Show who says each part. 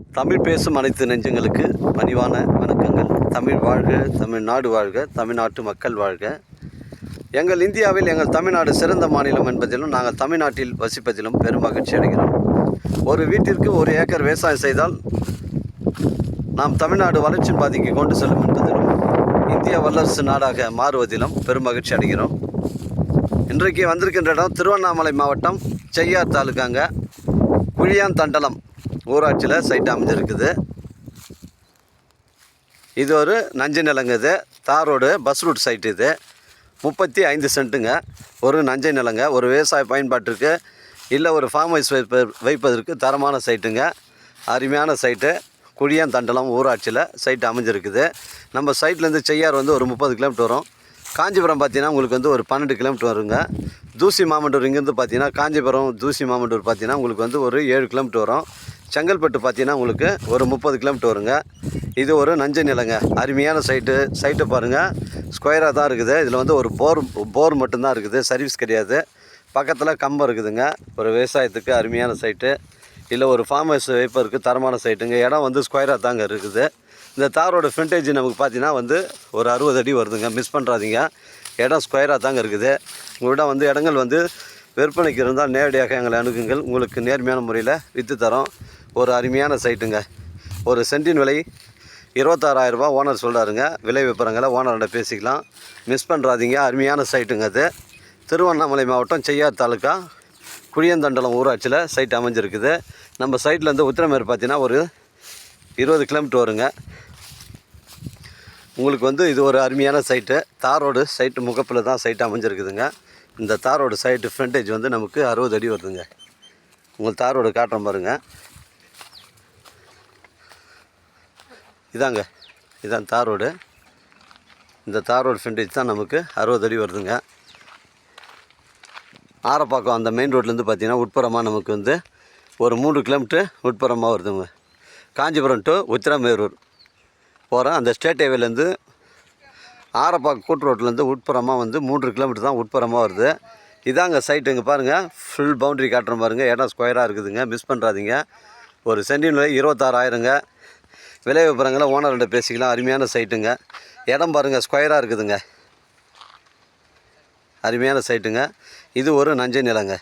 Speaker 1: தமிழ் பேசும் அனைத்து நெஞ்சங்களுக்கு பணிவான வணக்கங்கள். தமிழ் வாழ்க தமிழ்நாடு வாழ்க தமிழ்நாட்டு மக்கள் வாழ்க. எங்கள் இந்தியாவில் எங்கள் தமிழ்நாடு சிறந்த மாநிலம் என்பதிலும் நாங்கள் தமிழ்நாட்டில் வசிப்பதிலும் பெரும் மகிழ்ச்சி அடைகிறோம். ஒரு வீட்டிற்கு ஒரு ஏக்கர் விவசாயம் செய்தால் நாம் தமிழ்நாடு வளர்ச்சி பாதைக்கு கொண்டு செல்லும் என்பதிலும் இந்திய வல்லரசு நாடாக மாறுவதிலும் பெரும் மகிழ்ச்சி அடைகிறோம். இன்றைக்கு வந்திருக்கின்ற இடம் திருவண்ணாமலை மாவட்டம் செய்யார் தாலுக்காங்க குழியான் தண்டலம். ஊராட்சியில் சைட் அமைஞ்சிருக்குது. இது ஒரு நஞ்சு நிலங்க இது. தார் ரோடு பஸ் ரூட் சைட் இது. முப்பத்தி ஐந்து சென்ட்டுங்க. ஒரு நஞ்சை நிலங்க ஒரு விவசாய பயன்பாட்டிற்கு இல்லை ஒரு ஃபார்ம் ஹவுஸ் வைப்ப வைப்பதற்கு தரமான சைட்டுங்க அருமையான சைட்டு குழியாந்தண்டலம் ஊராட்சியில் சைட் அமைஞ்சிருக்குது. நம்ம சைட்லேருந்து செய்யார் வந்து ஒரு முப்பது கிலோமீட்டர் வரும். காஞ்சிபுரம் பார்த்தீங்கன்னா உங்களுக்கு வந்து ஒரு பன்னெண்டு கிலோமீட்டர் வருங்க. தூசி மாமண்டூர் இங்கேருந்து பார்த்தீங்கன்னா காஞ்சிபுரம் தூசி மாமண்டூர் பார்த்தீங்கன்னா உங்களுக்கு வந்து ஒரு ஏழு கிலோமீட்டர் வரும். செங்கல்பட்டு பார்த்தீங்கன்னா உங்களுக்கு ஒரு முப்பது கிலோமீட்டர் வருங்க. இது ஒரு நஞ்ச நிலங்க. அருமையான சைட்டு சைட்டை பாருங்கள் ஸ்கொயராக தான் இருக்குது. இதில் வந்து ஒரு போர் போர் மட்டும்தான் இருக்குது. சர்வீஸ் கிடையாது. பக்கத்தில் கம்பம் இருக்குதுங்க. ஒரு விவசாயத்துக்கு அருமையான சைட்டு இல்லை ஒரு ஃபார்ம் ஹவுஸ் வைப்பதற்கு தரமான சைட்டுங்க இடம் வந்து ஸ்கொயராக தாங்க இருக்குது. இந்த தாரோட ஃப்ரண்டேஜ் நமக்கு பார்த்தீங்கன்னா வந்து ஒரு அறுபது அடி வருதுங்க. மிஸ் பண்ணுறாதீங்க இடம் ஸ்கொயராக தாங்க இருக்குது. உங்கள்கிட்ட வந்து இடங்கள் வந்து விற்பனைக்கு இருந்தால் நேரடியாக எங்களை அணுகுங்கள். உங்களுக்கு நேர்மையான முறையில் விற்று தரோம். ஒரு அருமையான சைட்டுங்க. ஒரு சென்டின் விலை இருபத்தாறாயிரரூபா ஓனர் சொல்கிறாருங்க விலை விற்பரங்களை ஓனர்கிட்ட பேசிக்கலாம். மிஸ் பண்ணுறாதீங்க அருமையான சைட்டுங்க அது. திருவண்ணாமலை மாவட்டம் செய்யார் தாலுக்கா குழியந்தண்டலம் ஊராட்சியில் சைட் அமைஞ்சிருக்குது. நம்ம சைட்லேருந்து உத்திரமேர் பார்த்தீங்கன்னா ஒரு இருபது கிலோமீட்டர் வருங்க. உங்களுக்கு வந்து இது ஒரு அருமையான சைட்டு. தார் ரோடு சைட்டு முகப்பில் தான் சைட்டு அமைஞ்சிருக்குதுங்க. இந்த தாரோட சைடு சைட்டு ஃப்ரண்டேஜ் வந்து நமக்கு அறுபது அடி வருதுங்க. உங்கள் தார் ரோடு காட்டுறேன் பாருங்க. இதாங்க. இதான் தார் ரோடு இந்த தார் ரோடு ஃப்ரண்டேஜ் தான் நமக்கு அறுபது அடி வருதுங்க. ஆரப்பாக்கம் அந்த மெயின் ரோட்லேருந்து பார்த்தீங்கன்னா உட்புறமாக நமக்கு வந்து ஒரு மூணு கிலோமீட்டர் உட்புறமாக வருதுங்க. காஞ்சிபுரம் டு உத்திரமேரூர் போகிறோம் அந்த ஸ்டேட் ஹைவேலேருந்து ஆரப்பாக்கம் கூட்டு ரோட்லேருந்து உட்புறமாக வந்து மூன்று கிலோமீட்டர் தான் உட்புறமாக வருது. இதாங்க சைட்டு இங்கே பாருங்கள் ஃபுல் பவுண்ட்ரி காட்டுற பாருங்கள் இடம் ஸ்கொயராக இருக்குதுங்க. மிஸ் பண்ணுறாதீங்க ஒரு சென்டின் இருபத்தாறாயிரங்க. விலை விபரங்களை ஓனர்கிட்ட பேசிக்கலாம். அருமையான சைட்டுங்க இடம் பாருங்கள் ஸ்கொயராக இருக்குதுங்க. அருமையான சைட்டுங்க இது ஒரு நஞ்சை நிலங்க.